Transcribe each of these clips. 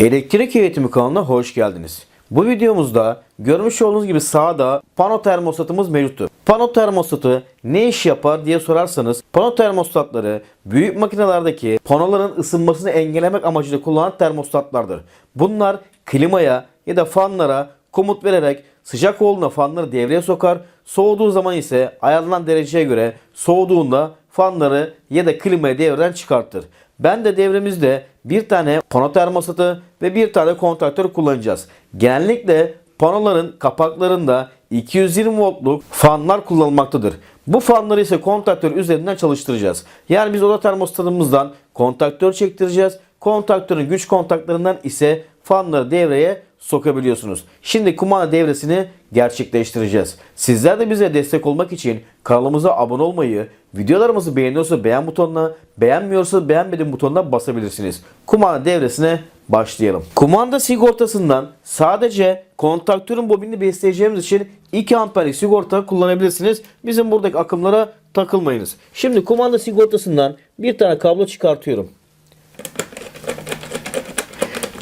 Elektrik Eğitimi kanalına hoş geldiniz. Bu videomuzda görmüş olduğunuz gibi sağda pano termostatımız mevcuttur. Pano termostatı ne iş yapar diye sorarsanız pano termostatları büyük makinelerdeki panoların ısınmasını engellemek amacıyla kullanılan termostatlardır. Bunlar klimaya ya da fanlara komut vererek sıcak olduğunda fanları devreye sokar, soğuduğu zaman ise ayarlanan dereceye göre soğuduğunda fanları ya da klimayı devreden çıkartır. Ben de devremizde bir tane pano termostatı ve bir tane kontaktör kullanacağız. Genellikle panoların kapaklarında 220 voltluk fanlar kullanılmaktadır. Bu fanları ise kontaktör üzerinden çalıştıracağız. Yani biz oda termostatımızdan kontaktör çektireceğiz. Kontaktörün güç kontaklarından ise fanları devreye sokabiliyorsunuz. Şimdi kumanda devresini gerçekleştireceğiz. Sizler de bize destek olmak için kanalımıza abone olmayı, videolarımızı beğeniyorsa beğen butonuna, beğenmiyorsa beğenmedim butonuna basabilirsiniz. Kumanda devresine başlayalım. Kumanda sigortasından sadece kontaktörün bobinini besleyeceğimiz için 2 amperlik sigorta kullanabilirsiniz. Bizim buradaki akımlara takılmayınız. Şimdi kumanda sigortasından bir tane kablo çıkartıyorum.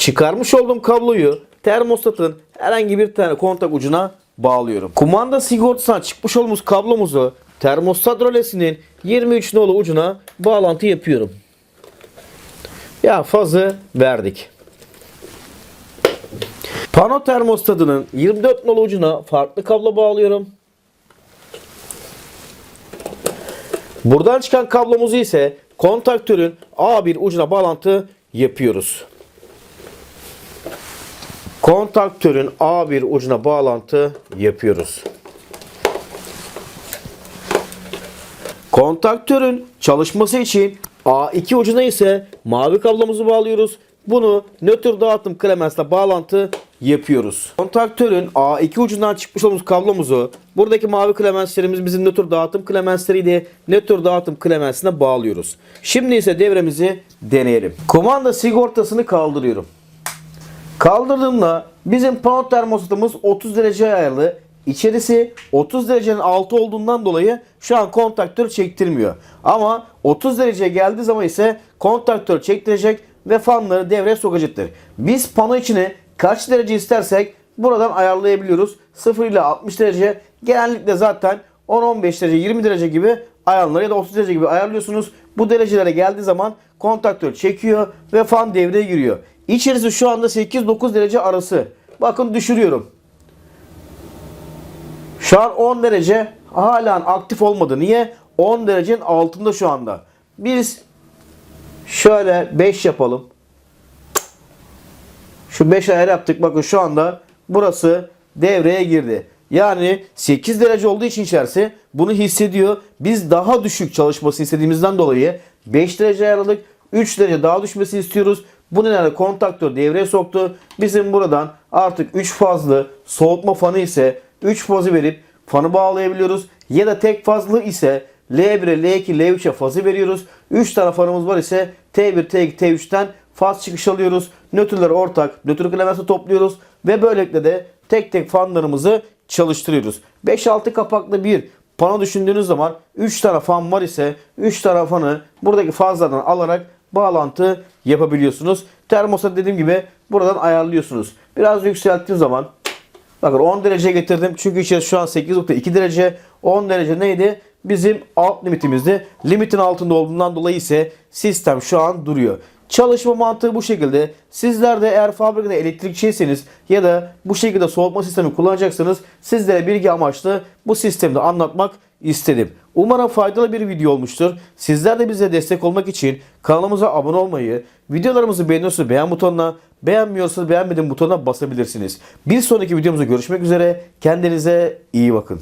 Çıkarmış olduğum kabloyu termostatın herhangi bir tane kontak ucuna bağlıyorum. Kumanda sigortasından çıkmış olduğumuz kablomuzu termostat rölesinin 23 nolu ucuna bağlantı yapıyorum. Ya fazı verdik. Pano termostatının 24 nolu ucuna farklı kablo bağlıyorum. Buradan çıkan kablomuzu ise kontaktörün A1 ucuna bağlantı yapıyoruz. Kontaktörün A1 ucuna bağlantı yapıyoruz. Kontaktörün çalışması için A2 ucuna ise mavi kablomuzu bağlıyoruz. Bunu nötr dağıtım klemensle bağlantı yapıyoruz. Kontaktörün A2 ucundan çıkmış olduğumuz kablomuzu buradaki mavi klemenslerimiz bizim nötr dağıtım klemensleriydi. Nötr dağıtım klemensine bağlıyoruz. Şimdi ise devremizi deneyelim. Kumanda sigortasını kaldırıyorum. Kaldırdığımda bizim pano termostatımız 30 derece ayarlı. İçerisi 30 derecenin altı olduğundan dolayı şu an kontaktör çektirmiyor. Ama 30 dereceye geldiği zaman ise kontaktör çektirecek ve fanları devreye sokacaktır. Biz pano içine kaç derece istersek buradan ayarlayabiliyoruz. 0 ile 60 derece genellikle zaten 10-15 derece 20 derece gibi ayarlar ya da 30 derece gibi ayarlıyorsunuz. Bu derecelere geldiği zaman kontaktör çekiyor ve fan devreye giriyor. İçerisi şu anda 8-9 derece arası. Bakın düşürüyorum. Şu an 10 derece halen aktif olmadı. Niye? 10 derecenin altında şu anda. Biz şöyle 5 yapalım. Şu 5 ayar yaptık. Bakın şu anda burası devreye girdi. Yani 8 derece olduğu için içerisi bunu hissediyor. Biz daha düşük çalışmasını istediğimizden dolayı 5 derece ayarladık. 3 derece daha düşmesini istiyoruz. Bu nedenle kontaktör devreye soktu. Bizim buradan artık 3 fazlı soğutma fanı ise 3 fazı verip fanı bağlayabiliyoruz. Ya da tek fazlı ise L1'e, L2, L3'e fazı veriyoruz. 3 tane fanımız var ise T1, T2, T3'ten faz çıkış alıyoruz. Nötrleri ortak, nötr klemensi topluyoruz. Ve böylelikle de tek tek fanlarımızı çalıştırıyoruz. 5-6 kapaklı bir pano düşündüğünüz zaman 3 tane fan var ise 3 tane fanı buradaki fazlardan alarak bağlantı yapabiliyorsunuz. Termostat dediğim gibi buradan ayarlıyorsunuz. Biraz yükselttiğim zaman bakın 10 derece getirdim. Çünkü içerisi şu an 8.2 derece. 10 derece neydi? Bizim alt limitimizdi. Limitin altında olduğundan dolayı ise sistem şu an duruyor. Çalışma mantığı bu şekilde. Sizler de eğer fabrikada elektrikçiyseniz ya da bu şekilde soğutma sistemi kullanacaksanız sizlere bilgi amaçlı bu sistemi de anlatmak istedim. Umarım faydalı bir video olmuştur. Sizler de bize destek olmak için kanalımıza abone olmayı, videolarımızı beğeniyorsanız beğen butonuna, beğenmiyorsanız beğenmedim butonuna basabilirsiniz. Bir sonraki videomuzda görüşmek üzere. Kendinize iyi bakın.